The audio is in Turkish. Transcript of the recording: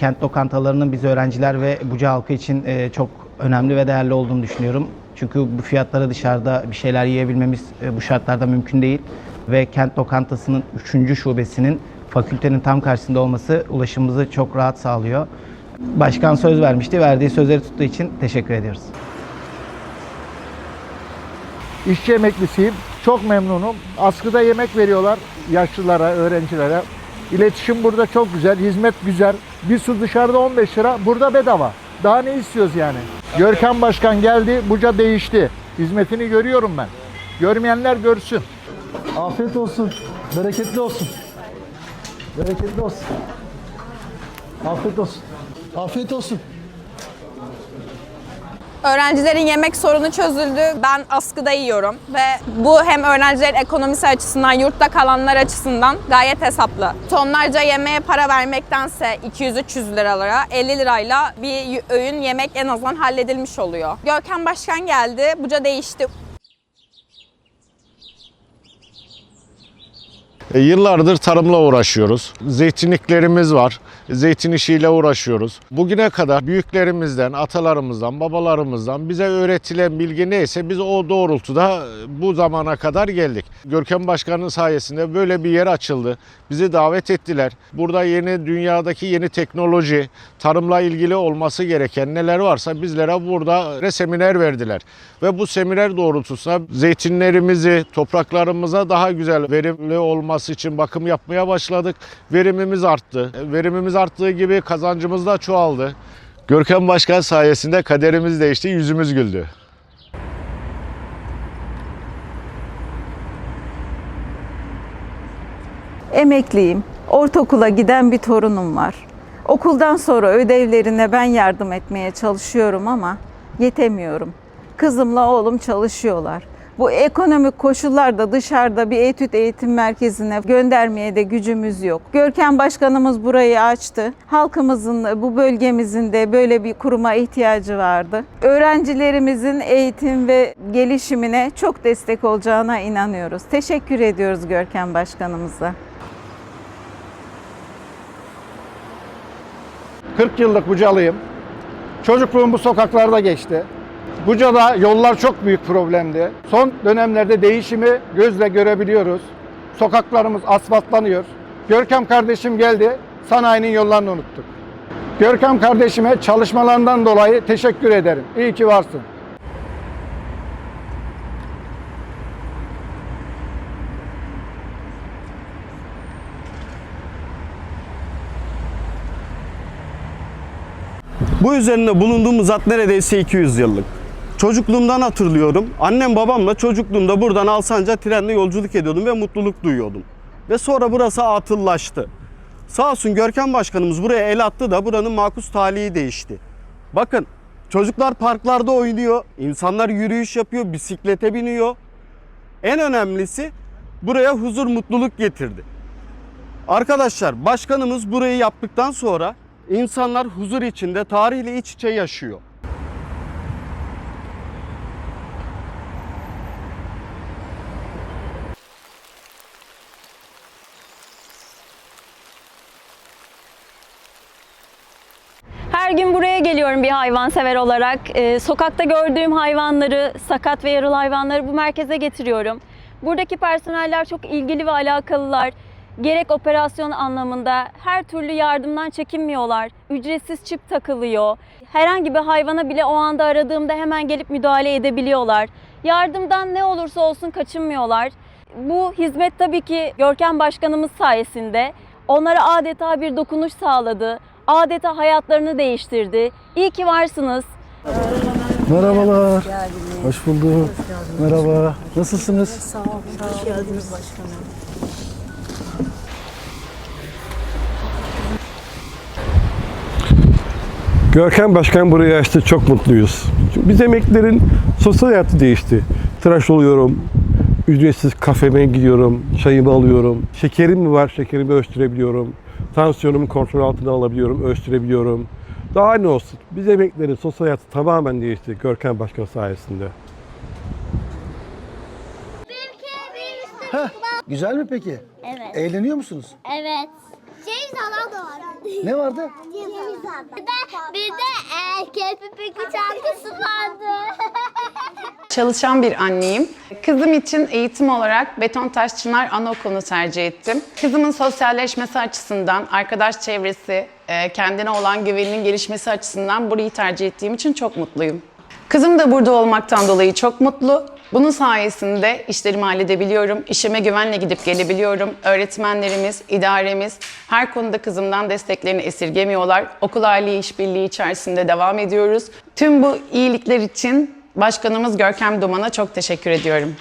kent lokantalarının biz öğrenciler ve Buca halkı için e, çok önemli ve değerli olduğunu düşünüyorum. Çünkü bu fiyatlara dışarıda bir şeyler yiyebilmemiz e, bu şartlarda mümkün değil. Ve kent lokantasının 3. şubesinin fakültenin tam karşısında olması ulaşımımızı çok rahat sağlıyor. Başkan söz vermişti. Verdiği sözleri tuttuğu için teşekkür ediyoruz. İşçi emeklisiyim. Çok memnunum. Askıda yemek veriyorlar yaşlılara, öğrencilere. İletişim burada çok güzel, hizmet güzel. Bir su dışarıda 15 lira, burada bedava. Daha ne istiyoruz yani? Görkem Başkan geldi, Buca değişti. Hizmetini görüyorum ben. Görmeyenler görsün. Afiyet olsun. Bereketli olsun. Bereketli olsun. Afiyet olsun. Afiyet olsun. Öğrencilerin yemek sorunu çözüldü. Ben askıda yiyorum ve bu hem öğrencilerin ekonomisi açısından, yurtta kalanlar açısından gayet hesaplı. Tonlarca yemeğe para vermektense 200-300 liralara 50 lirayla bir öğün yemek en azından halledilmiş oluyor. Görkem Başkan geldi, Buca değişti. E, Yıllardır tarımla uğraşıyoruz. Zeytinliklerimiz var. Zeytin işiyle uğraşıyoruz. Bugüne kadar büyüklerimizden, atalarımızdan, babalarımızdan bize öğretilen bilgi neyse biz o doğrultuda bu zamana kadar geldik. Görkem Başkan'ın sayesinde böyle bir yer açıldı. Bizi davet ettiler. Burada yeni dünyadaki yeni teknoloji, tarımla ilgili olması gereken neler varsa bizlere burada seminer verdiler. Ve bu seminer doğrultusunda zeytinlerimizi, topraklarımıza daha güzel, verimli olması için bakım yapmaya başladık. Verimimiz arttı. Verimimiz arttığı gibi kazancımız da çoğaldı. Görkem Başkan sayesinde kaderimiz değişti, yüzümüz güldü. Emekliyim. Ortaokula giden bir torunum var. Okuldan sonra ödevlerine ben yardım etmeye çalışıyorum ama yetemiyorum. Kızımla oğlum çalışıyorlar. Bu ekonomik koşullarda dışarıda bir etüt eğitim merkezine göndermeye de gücümüz yok. Görkem Başkanımız burayı açtı. Halkımızın, bu bölgemizin de böyle bir kuruma ihtiyacı vardı. Öğrencilerimizin eğitim ve gelişimine çok destek olacağına inanıyoruz. Teşekkür ediyoruz Görkem Başkanımıza. 40 yıllık Bucalıyım. Çocukluğum bu sokaklarda geçti. Buca'da yollar çok büyük problemdi. Son dönemlerde değişimi gözle görebiliyoruz. Sokaklarımız asfaltlanıyor. Görkem kardeşim geldi, sanayinin yollarını unuttuk. Görkem kardeşime çalışmalarından dolayı teşekkür ederim. İyi ki varsın. Bu üzerinde bulunduğumuz hat neredeyse 200 yıllık. Çocukluğumdan hatırlıyorum. Annem babamla çocukluğumda buradan Alsanca trenle yolculuk ediyordum ve mutluluk duyuyordum. Ve sonra burası atıllaştı. Sağ olsun Görkem Başkanımız buraya el attı da buranın makus talihi değişti. Bakın çocuklar parklarda oynuyor, insanlar yürüyüş yapıyor, bisiklete biniyor. En önemlisi buraya huzur, mutluluk getirdi. Arkadaşlar başkanımız burayı yaptıktan sonra insanlar huzur içinde tarihle iç içe yaşıyor. Her gün buraya geliyorum bir hayvansever olarak. Ee, sokakta gördüğüm hayvanları, sakat ve yaralı hayvanları bu merkeze getiriyorum. Buradaki personeller çok ilgili ve alakalılar. Gerek operasyon anlamında her türlü yardımdan çekinmiyorlar. Ücretsiz çip takılıyor. Herhangi bir hayvana bile o anda aradığımda hemen gelip müdahale edebiliyorlar. Yardımdan ne olursa olsun kaçınmıyorlar. Bu hizmet tabii ki Görkem Başkanımız sayesinde onlara adeta bir dokunuş sağladı. Adeta hayatlarını değiştirdi. İyi ki varsınız. Merhabalar. Hoş bulduk. Merhaba. Nasılsınız? Sağ olun. Hoş geldiniz başkanım. Görkem Başkan burayı açtı. Çok mutluyuz. Çünkü biz emeklilerin sosyal hayatı değişti. Tıraş oluyorum. Ücretsiz kafeme gidiyorum. Çayımı alıyorum. Şekerim mi var? Şekerimi ölçtürebiliyorum. Tansiyonumu kontrol altına alabiliyorum. Ölçtürebiliyorum. Daha ne olsun? Biz emeklilerin sosyal hayatı tamamen değişti. Görkem Başkan sayesinde. Güzel mi peki? Evet. Eğleniyor musunuz? Evet. Ceviz alan da var. Ne vardı? Bir de, bir de e, kelpepeki çantası vardı. Çalışan bir anneyim. Kızım için eğitim olarak Betontaş Çınar Anaokulu'nu tercih ettim. Kızımın sosyalleşmesi açısından, arkadaş çevresi, e, kendine olan güveninin gelişmesi açısından burayı tercih ettiğim için çok mutluyum. Kızım da burada olmaktan dolayı çok mutlu. Bunun sayesinde işlerimi halledebiliyorum, işime güvenle gidip gelebiliyorum. Öğretmenlerimiz, idaremiz her konuda kızımdan desteklerini esirgemiyorlar. Okul aile işbirliği içerisinde devam ediyoruz. Tüm bu iyilikler için Başkanımız Görkem Duman'a çok teşekkür ediyorum.